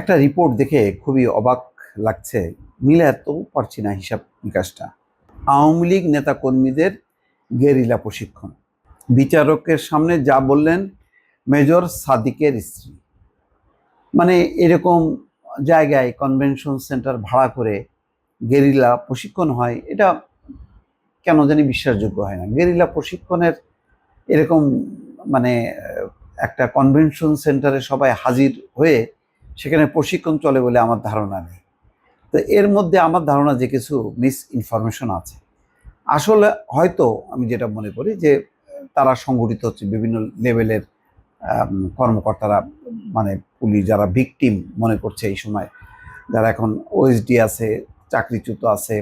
একটা রিপোর্ট দেখে খুবই অবাক লাগছে। মিলে এত পারছি না হিসাব নিকাশটা। আওয়ামী লীগ নেতাকর্মীদের গেরিলা প্রশিক্ষণ। বিচারকের সামনে যা বললেন মেজর সাদিকের স্ত্রী। মানে এরকম জায়গায় কনভেনশন সেন্টার ভাড়া করে গেরিলা প্রশিক্ষণ হয়, এটা কেন জানি বিশ্বাসযোগ্য হয় না। গেরিলা প্রশিক্ষণের এরকম মানে একটা কনভেনশন সেন্টারে সবাই হাজির হয়ে সেখানে প্রশিক্ষণ চলে বলে আমার ধারণা নেই। তো এর মধ্যে আমার ধারণা যে কিছু মিস ইনফরমেশন আছে। আসলে হয়তো আমি যেটা মনে করি যে, তারা সংগঠিত হচ্ছে বিভিন্ন লেভেলের কর্মকর্তারা মানে পুলিশ যারা ভিকটিম মনে করছে এই সময়। যারা এখন ওএসডি আছে, চাকরিচ্যুত আছে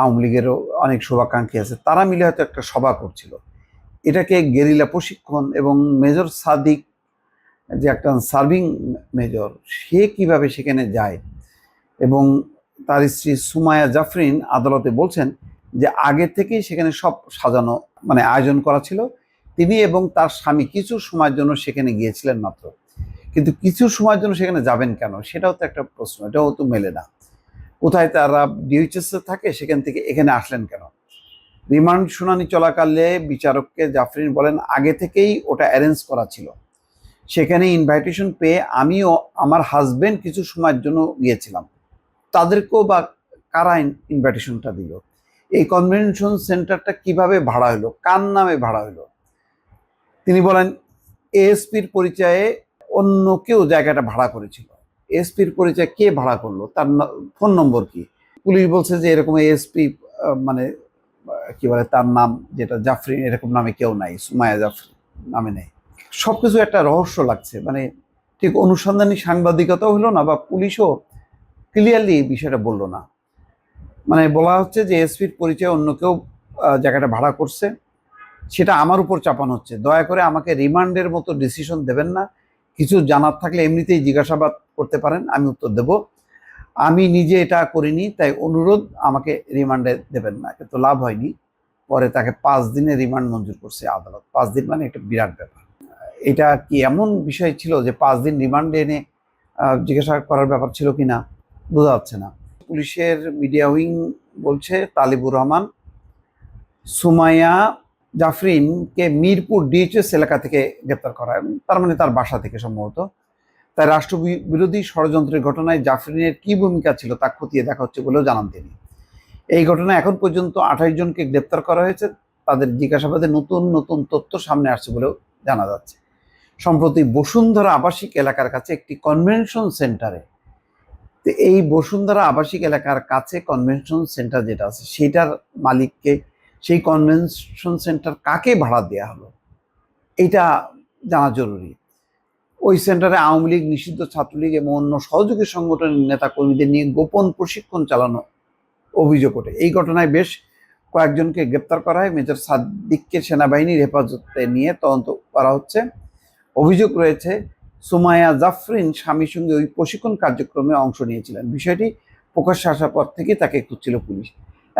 আওয়ামী লীগেরও অনেক শুভাকাঙ্ক্ষী আছে, তারা মিলে হয়তো একটা সভা করছিল। এটাকে গেরিলা প্রশিক্ষণ এবং মেজর সাদিক যে একটা সার্ভিং মেজর সে কীভাবে সেখানে যায়? এবং তার স্ত্রী সুমায়া জাফরিন আদালতে বলছেন যে আগে থেকেই সেখানে সব সাজানো মানে আয়োজন করা ছিল। তিনি এবং তার স্বামী কিছু সময়ের জন্য সেখানে গিয়েছিলেন মাত্র। কিন্তু কিছু সময়ের জন্য সেখানে যাবেন কেন? সেটাও তো একটা প্রশ্ন, এটাও তো মেলে না। কোথায় তারা ডিউচএস থাকে, সেখান থেকে এখানে আসলেন কেন? রিমান্ড শুনানি চলাকালে বিচারককে জাফরিন বলেন, আগে থেকেই ওটা অ্যারেঞ্জ করা ছিল। সেখানে ইনভাইটেশন পেয়ে আমিও আমার হাজবেন্ড কিছু সময়ের জন্য গিয়েছিলাম। তাদেরকেও বা কারা ইনভাইটেশনটা দিল? এই কনভেনশন সেন্টারটা কীভাবে ভাড়া হলো? কার নামে ভাড়া হলো? তিনি বলেন এএসপির পরিচয়ে অন্য কেউ জায়গাটা ভাড়া করেছিল। এএসপির পরিচয় কে ভাড়া করল? তার ফোন নম্বর কি? পুলিশ বলছে যে এরকম এএসপি মানে কি বলে তার নাম, যেটা জাফরিন এরকম নামে কেউ নাই সুমায়া জাফরিন নামে নেই। সব কিছু একটা রহস্য লাগছে। মানে ঠিক অনুসন্ধানী সাংবাদিকতাও হলো না বা পুলিশও ক্লিয়ারলি এই বিষয়টা বলল না। মানে বলা হচ্ছে যে এসপির পরিচয় অন্য কেউ জায়গাটা ভাড়া করছে। সেটা আমার উপর চাপানো হচ্ছে। দয়া করে আমাকে রিমান্ডের মতো ডিসিশন দেবেন না। কিছু জানার থাকলে এমনিতেই জিজ্ঞাসাবাদ করতে পারেন, আমি উত্তর দেব। আমি নিজে এটা করিনি, তাই অনুরোধ, আমাকে রিমান্ডে দেবেন না। কিন্তু লাভ হয়নি। পরে তাকে পাঁচ দিনে রিমান্ড মঞ্জুর করছে আদালত। পাঁচ দিন মানে একটা বিরাট ব্যাপার। এটা কি এমন বিষয় ছিল যে পাঁচ দিন রিমান্ডে এনে জিজ্ঞাসা করার ব্যাপার ছিল কি না বোঝা যাচ্ছে না। পুলিশের মিডিয়া উইং বলছে, তালিবুর রহমান, সুমাইয়া জাফরিনকে মিরপুর ডিএইচএস এলাকা থেকে গ্রেপ্তার করা। তার মানে তার বাসা থেকে সম্ভবত। তাই রাষ্ট্র বিরোধী ষড়যন্ত্রের ঘটনায় জাফরিনের কি ভূমিকা ছিল তা খতিয়ে দেখা হচ্ছে বলেও জানান তিনি। এই ঘটনায় এখন পর্যন্ত আঠাশ জনকে গ্রেপ্তার করা হয়েছে। তাদের জিজ্ঞাসাবাদে নতুন নতুন তথ্য সামনে আসছে বলেও জানা যাচ্ছে। সম্প্রতি বসুন্ধরা আবাসিক এলাকার কাছে একটি কনভেনশন সেন্টারে তো এই বসুন্ধরা আবাসিক এলাকার কাছে কনভেনশন সেন্টার যেটা আছে, সেটার মালিককে সেই কনভেনশন সেন্টার কাকে ভাড়া দেওয়া হলো? এটা জানা জরুরি। ওই সেন্টারে আওয়ামী লীগ, নিষিদ্ধ ছাত্রলীগ এবং অন্য সহযোগী সংগঠনের নেতা কর্মীদের নিয়ে গোপন প্রশিক্ষণ চালানো অভিযোগ ওঠে। এই ঘটনায় বেশ কয়েকজনকে গ্রেপ্তার করা হয়। মেজর সাদ্দিককে সেনাবাহিনীর হেফাজতে নিয়ে তদন্ত করা হচ্ছে। অভিযোগ রয়েছে সুমায়া জাফরিন স্বামীর সঙ্গে ওই প্রশিক্ষণ কার্যক্রমে অংশ নিয়েছিলেন। বিষয়টি প্রকাশ্যে আসার পর থেকেই তাকে খুঁজছিল পুলিশ।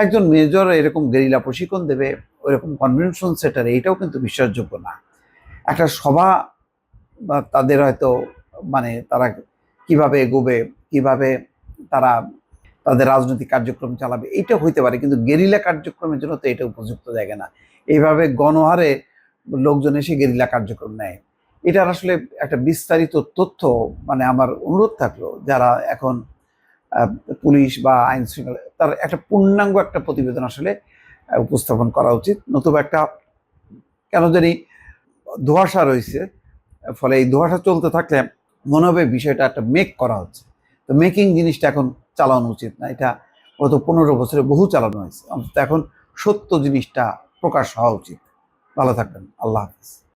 একজন মেজর এরকম গেরিলা প্রশিক্ষণ দেবে, ওইরকম কনভেনশন সেন্টারে এটাও কিন্তু বিশ্বাসযোগ্য না। একটা সভা বা তাদের হয়তো মানে তারা কীভাবে এগোবে, কীভাবে তারা তাদের রাজনৈতিক কার্যক্রম চালাবে এটা হইতে পারে, কিন্তু গেরিলা কার্যক্রমের জন্য তো এটা উপযুক্ত জায়গা না। এইভাবে গণহারে লোকজন এসে গেরিলা কার্যক্রম নেয়। এটার আসলে একটা বিস্তারিত তথ্য মানে আমার অনুরোধ থাকল, যারা এখন পুলিশ বা আইন শৃঙ্খলা, তার একটা পূর্ণাঙ্গ একটা প্রতিবেদন আসলে উপস্থাপন করা উচিত। নতুবা একটা, কেন জানি ধোঁয়াশা রয়েছে, ফলে এই ধোঁয়াশা চলতে থাকলে মনে হবে বিষয়টা একটা মেক করা হচ্ছে। তো মেকিং জিনিসটা এখন চালানো উচিত না, এটা গত পনেরো বছরে বহু চালানো হয়েছে। অন্তত এখন সত্য জিনিসটা প্রকাশ হওয়া উচিত। ভালো থাকবেন, আল্লাহ হাফিজ।